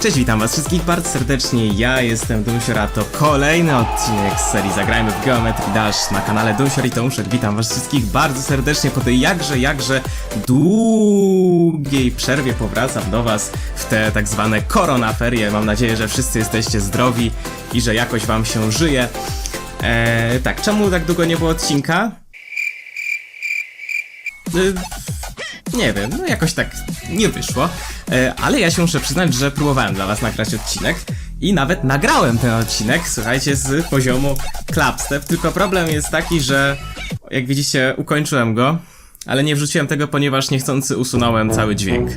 Cześć, witam was wszystkich bardzo serdecznie, ja jestem Dumsior, a to kolejny odcinek z serii Zagrajmy w Geometry Dash na kanale Dumsior i Tomuszek. Witam was wszystkich bardzo serdecznie po tej jakże, jakże długiej przerwie powracam do was w te tak zwane koronaferie. Mam nadzieję, że wszyscy jesteście zdrowi i że jakoś wam się żyje. Eee, tak, czemu tak długo nie było odcinka? Y, nie wiem, no jakoś tak nie wyszło, e, ale ja się muszę przyznać, że próbowałem dla was nagrać odcinek i nawet nagrałem ten odcinek, słuchajcie, z poziomu Clubstep, tylko problem jest taki, że jak widzicie ukończyłem go, ale nie wrzuciłem tego, ponieważ niechcący usunąłem cały dźwięk.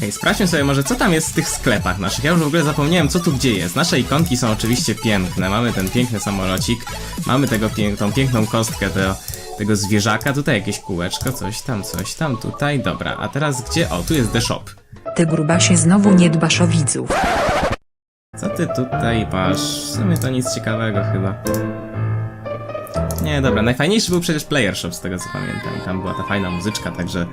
Okej, sprawdźmy sobie może co tam jest w tych sklepach naszych. Ja już w ogóle zapomniałem co tu gdzie jest. Nasze ikonki są oczywiście piękne. Mamy ten piękny samolocik, mamy tego tą piękną kostkę do, tego zwierzaka. Tutaj jakieś kółeczko, coś tam, coś tam, tutaj. Dobra, a teraz gdzie? O, tu jest The Shop. Ty grubasie znowu nie dbasz o widzów. Co ty tutaj masz? W sumie to nic ciekawego chyba. Nie, dobra, najfajniejszy był przecież Player Shop z tego co pamiętam. I tam była ta fajna muzyczka, także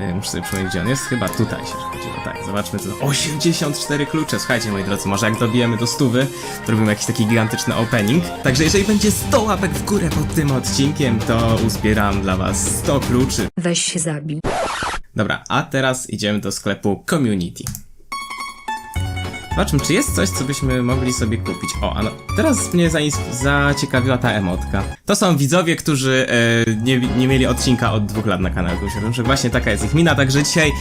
y, muszę sobie przypomnieć gdzie on jest. Chyba tutaj się chodziło. Tak, zobaczmy co. 84 klucze, słuchajcie moi drodzy, może jak dobijemy do stówy, to robimy jakiś taki gigantyczny opening. Także jeżeli będzie 100 łapek w górę pod tym odcinkiem, to uzbieram dla was 100 kluczy. Weź się zabij. Dobra, a teraz idziemy do sklepu Community. Zobaczmy, czy jest coś, co byśmy mogli sobie kupić. O, a no, teraz mnie zaciekawiła ta emotka. To są widzowie, którzy e, nie, nie mieli odcinka od dwóch lat na kanale Gusiorym, że właśnie taka jest ich mina, także dzisiaj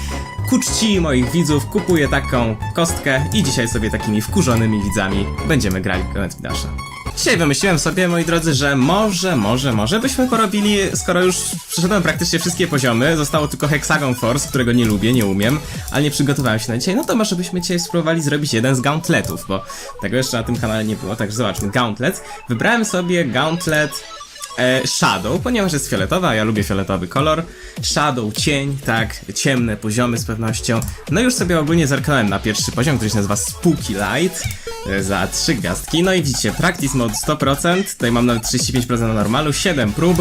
ku czci moich widzów kupuję taką kostkę i dzisiaj sobie takimi wkurzonymi widzami będziemy grali w Dasha. Dzisiaj wymyśliłem sobie, moi drodzy, że może, może, może byśmy porobili, skoro już przeszedłem praktycznie wszystkie poziomy, zostało tylko Hexagon Force, którego nie lubię, nie umiem, ale nie przygotowałem się na dzisiaj, no to może byśmy dzisiaj spróbowali zrobić jeden z gauntletów, bo tego jeszcze na tym kanale nie było, także zobaczmy, gauntlet. Wybrałem sobie gauntlet e, Shadow, ponieważ jest fioletowa, a ja lubię fioletowy kolor. Shadow, cień, tak, ciemne poziomy z pewnością. No już sobie ogólnie zerknąłem na pierwszy poziom, który się nazywa Spooky Light za 3 gwiazdki. No i widzicie, practice mode 100%, tutaj mam nawet 35% na normalu, 7 prób.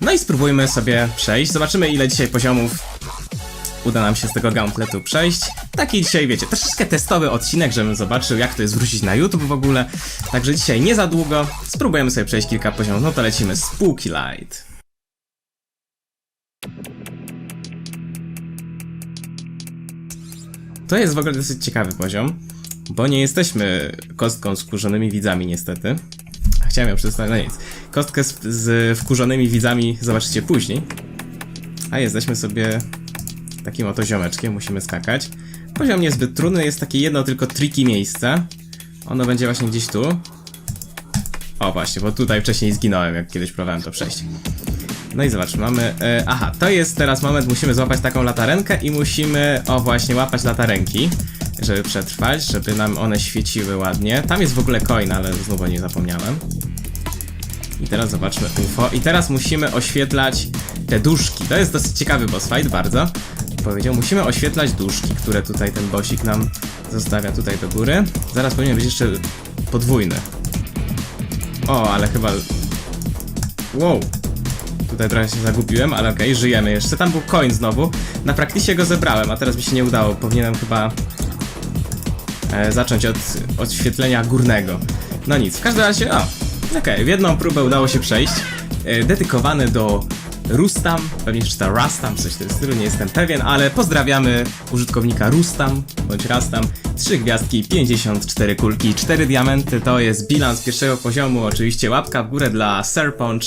No i spróbujmy sobie przejść, zobaczymy ile dzisiaj poziomów uda nam się z tego gauntletu przejść. Taki dzisiaj, wiecie, troszeczkę testowy odcinek, żebym zobaczył, jak to jest wrócić na YouTube w ogóle. Także dzisiaj nie za długo. Spróbujemy sobie przejść kilka poziomów. No to lecimy Spooky Light. To jest w ogóle dosyć ciekawy poziom, bo nie jesteśmy kostką z wkurzonymi widzami niestety. Chciałem ją przedstawić, no nic. Kostkę z, z wkurzonymi widzami zobaczycie później. A jesteśmy sobie takim oto ziomeczkiem, musimy skakać. Poziom niezbyt trudny, jest takie jedno tylko tricky miejsce. Ono będzie właśnie gdzieś tu. O właśnie, bo tutaj wcześniej zginąłem, jak kiedyś próbowałem to przejść. No i zobacz, mamy... E, aha, to jest teraz moment, musimy złapać taką latarenkę i musimy, o właśnie, łapać latarenki, żeby przetrwać, żeby nam one świeciły ładnie. Tam jest w ogóle coin, ale znowu nie zapomniałem. I teraz zobaczmy UFO. I teraz musimy oświetlać te duszki. To jest dosyć ciekawy boss fight, bardzo. Powiedział, musimy oświetlać duszki, które tutaj ten bosik nam zostawia tutaj do góry. Zaraz powinien być jeszcze podwójny. O, ale chyba... Wow. Tutaj trochę się zagubiłem, ale okej, żyjemy jeszcze. Tam był coin znowu. Na praktycie go zebrałem, a teraz mi się nie udało. Powinienem chyba e, zacząć od odświetlenia górnego. No nic, w każdym razie, o, okej, w jedną próbę udało się przejść. E, dedykowany do Rustam, pewnie czyta Rastam, coś w tym stylu, nie jestem pewien, ale pozdrawiamy użytkownika Rustam, bądź Rastam. 3 gwiazdki, 54 kulki, 4 diamenty, to jest bilans pierwszego poziomu, oczywiście łapka w górę dla Serponch.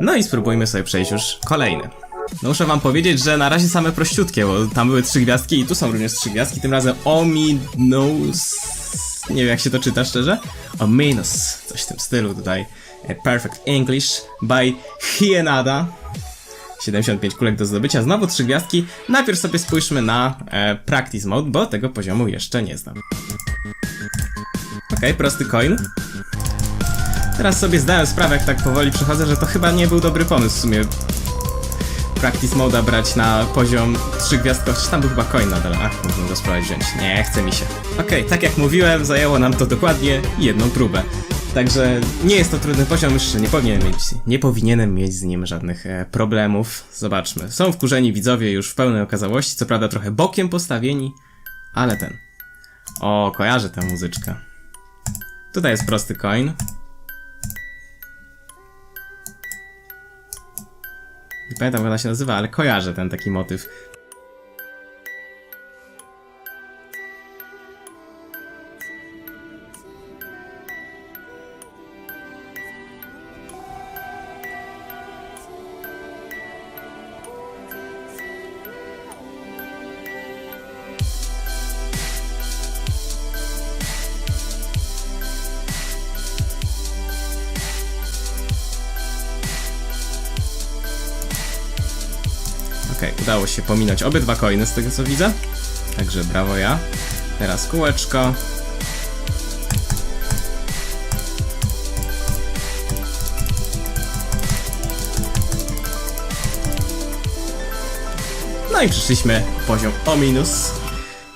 No i spróbujmy sobie przejść już kolejny. No muszę wam powiedzieć, że na razie same prościutkie, bo tam były trzy gwiazdki i tu są również trzy gwiazdki, tym razem Ominos... Nie wiem jak się to czyta szczerze. Ominos, coś w tym stylu tutaj. Perfect English by Hienada. 75 kulek do zdobycia, znowu trzy gwiazdki. Najpierw sobie spójrzmy na e, Practice Mode, bo tego poziomu jeszcze nie znam. Okej, prosty coin. Teraz sobie zdałem sprawę, jak tak powoli przechodzę, że to chyba nie był dobry pomysł w sumie practice moda brać na poziom 3 gwiazdkowy, czy tam był chyba coin nadal, ach, mógłbym go spróbować wziąć, nie, chce mi się. Okej, tak jak mówiłem, zajęło nam to dokładnie jedną próbę. Także nie jest to trudny poziom, już nie powinienem mieć, nie powinienem mieć z nim żadnych e, problemów. Zobaczmy. Są wkurzeni widzowie już w pełnej okazałości, co prawda trochę bokiem postawieni, ale ten. O, kojarzę tę muzyczkę. Tutaj jest prosty coin. Nie pamiętam jak ona się nazywa, ale kojarzę ten taki motyw. Okej, udało się pominąć obydwa coiny z tego co widzę. Także brawo ja. Teraz kółeczko. No i przyszliśmy poziom o minus.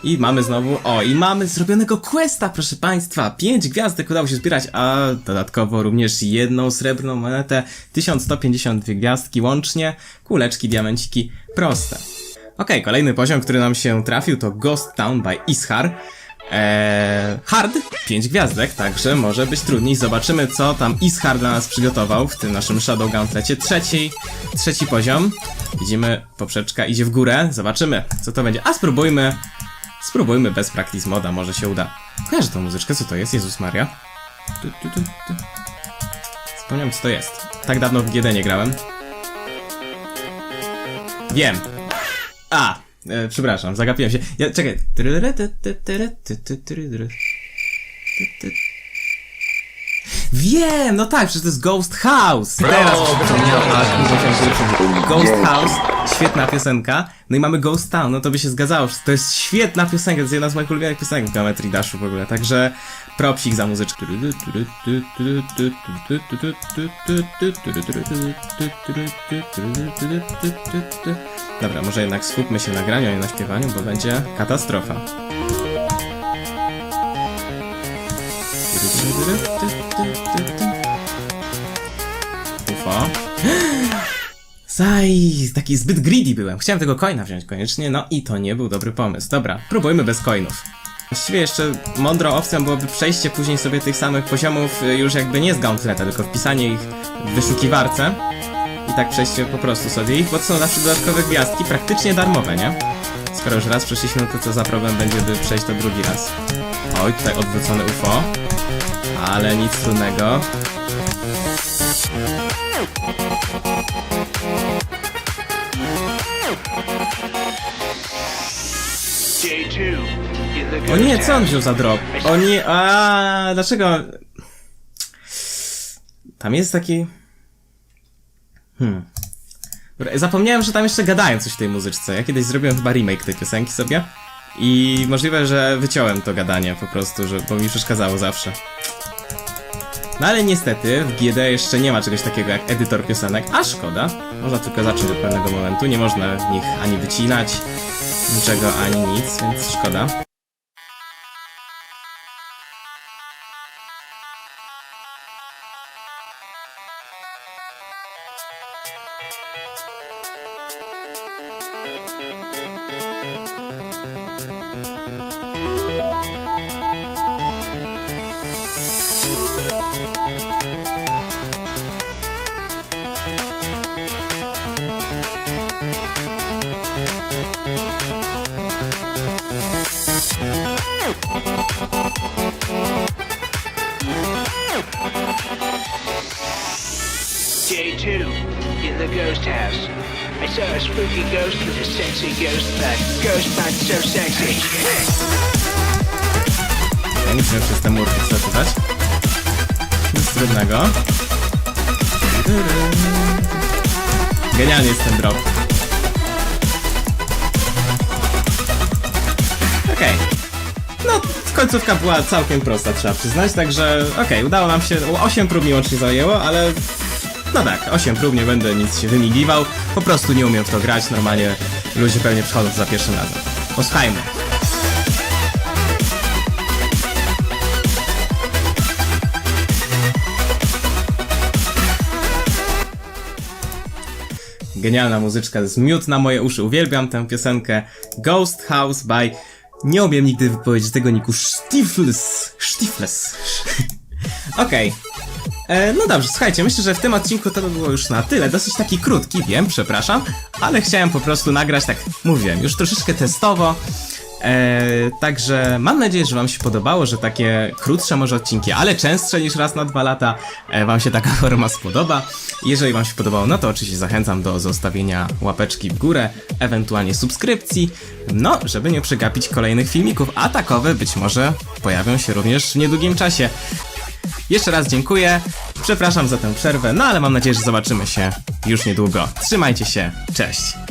I mamy znowu, o i mamy zrobionego questa, proszę państwa. 5 gwiazdek udało się zbierać, a dodatkowo również jedną srebrną monetę, 1152 gwiazdki łącznie, kuleczki, diamenciki, proste. Okej, kolejny poziom, który nam się trafił to Ghost Town by Ishar. Eee, hard, 5 gwiazdek, także może być trudniej. Zobaczymy, co tam Ishar dla nas przygotował w tym naszym Shadow Gauntlecie. Trzeci, trzeci poziom. Widzimy, poprzeczka idzie w górę. Zobaczymy, co to będzie. A spróbujmy, spróbujmy bez practice moda, może się uda. Kojarzę tą muzyczkę, co to jest? Jezus Maria. Tu, tu, tu, tu. Wspomniałem, co to jest. Tak dawno w GD nie grałem. Wiem. A! E, przepraszam, zagapiłem się. Ja, czekaj. Wiem, no tak, przecież to jest Ghost House. Teraz przypomniałem. Ghost House, świetna piosenka. No i mamy Ghost Town, no to by się zgadzało. To jest świetna piosenka, to jest jedna z moich ulubionych piosenek w Geometry Dashu w ogóle, także propsik za muzyczkę. Dobra, może jednak skupmy się na graniu, a nie na śpiewaniu, bo będzie katastrofa. Zaj, taki zbyt greedy byłem. Chciałem tego coina wziąć koniecznie, no i to nie był dobry pomysł. Dobra, próbujmy bez coinów. Właściwie jeszcze mądrą opcją byłoby przejście później sobie tych samych poziomów y, już jakby nie z gauntleta, tylko wpisanie ich w wyszukiwarce. I tak przejście po prostu sobie ich, bo to są zawsze dodatkowe gwiazdki, praktycznie darmowe, nie? Skoro już raz przeszliśmy, to co za problem będzie, by przejść to drugi raz. Oj, tutaj odwrócone UFO. Ale nic trudnego. J2 in the O nie, co on wziął za drop? O nie, a dlaczego? Tam jest taki... Hmm. Zapomniałem, że tam jeszcze gadają coś w tej muzyczce. Ja kiedyś zrobiłem chyba remake tej piosenki sobie. I możliwe, że wyciąłem to gadanie po prostu, że, bo mi przeszkadzało zawsze. No ale niestety w GD jeszcze nie ma czegoś takiego jak edytor piosenek, a szkoda. Można tylko zacząć od pewnego momentu, nie można w nich ani wycinać niczego, ani nic, więc szkoda. J2 in the ghost house. I saw a spooky ghost with a sexy ghost butt. Ghost butt so sexy. Ja nie wiem, przez te murki co czytać. Nic trudnego. Genialny jest ten drop. Okej. No, końcówka była całkiem prosta, trzeba przyznać, także okej, udało nam się, 8 prób mi łącznie zajęło, ale no tak, 8 prób, nie będę nic się wymigiwał, po prostu nie umiem w to grać, normalnie ludzie pewnie przychodzą za pierwszym razem. Posłuchajmy. Genialna muzyczka z miód na moje uszy, uwielbiam tę piosenkę Ghost House by... Nie umiem nigdy wypowiedzieć tego niku, Stifles, Stifles. Okej, okay. E, No dobrze, słuchajcie, myślę, że w tym odcinku to by było już na tyle. Dosyć taki krótki, wiem, przepraszam, ale chciałem po prostu nagrać, tak mówiłem, już troszeczkę testowo. E, także mam nadzieję, że Wam się podobało, że takie krótsze może odcinki, ale częstsze niż raz na dwa lata, e, Wam się taka forma spodoba. Jeżeli Wam się podobało, no to oczywiście zachęcam do zostawienia łapeczki w górę, ewentualnie subskrypcji, no, żeby nie przegapić kolejnych filmików, a takowe być może pojawią się również w niedługim czasie. Jeszcze raz dziękuję, przepraszam za tę przerwę, no ale mam nadzieję, że zobaczymy się już niedługo. Trzymajcie się, cześć!